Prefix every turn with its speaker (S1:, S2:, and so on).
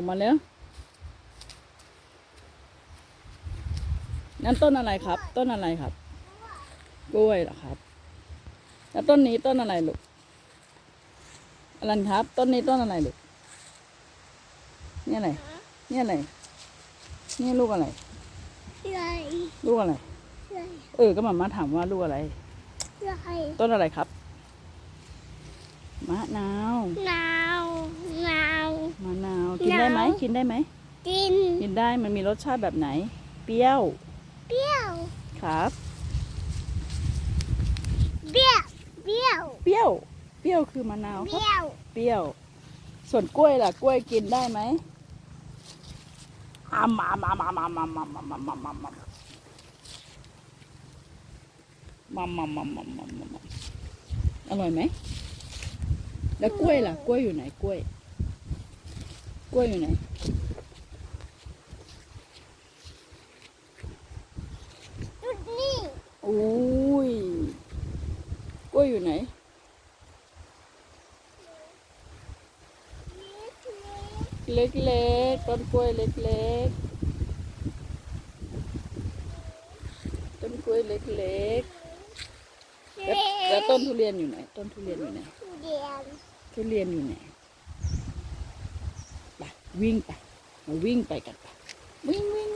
S1: อกมาแล้ว นั่นต้นอะไรครับ ต้นอะไรครับ กล้วยเหรอครับ แล้วต้นนี้ต้นอะไรลูกอลันครับ ต้นนี้ต้นอะไรลูกเนี่ยอะไรเนี่ยอะไรเนี่ยลูกอะไร
S2: ใหญ่
S1: ลูกอะไร
S2: ใหญ่
S1: เออ ก็มามาถามว่าลูกอะไร
S2: ใหญ่
S1: ต้นอะไรครับ มะนาว
S2: หนาวหนาว
S1: มะนาว กินได้ไหม
S2: หนาว
S1: กินได้ไหม
S2: กิน
S1: กินได้มันมีรสชาติแบบไหน เปรี้ยว
S2: เปรี้ยว
S1: ครับ
S2: เปรี้ยว เปรี้ยว
S1: เปรี้ยว เปรี้ยวคือมะนาว
S2: เป
S1: ครับ
S2: รี้ยว
S1: เปรี้ยว ส่วนกล้วยล่ะ กล้วยกินได้ไหมอามามามามามามามามามามามามามามามามามามาอร่อยไหม แล้วกล้วยล่ะ กล้วยอยู่ไหนกล้วย กล้วยอยู่ไหน
S2: จุดนี้
S1: อุ้ยกล้วยอยู่ไหนเล็กๆต้นกล้วยเล็กๆต้นกล้วยเล็กๆแล้วแล้วต้นทุเรียนอยู่ไหน ต้นทุเรียนอยู่ไหน
S2: เดียน
S1: ทุเรียนอยู่ไหนไป วิ่งไปมาวิ่งไปกันไปวิ่งวิ่ง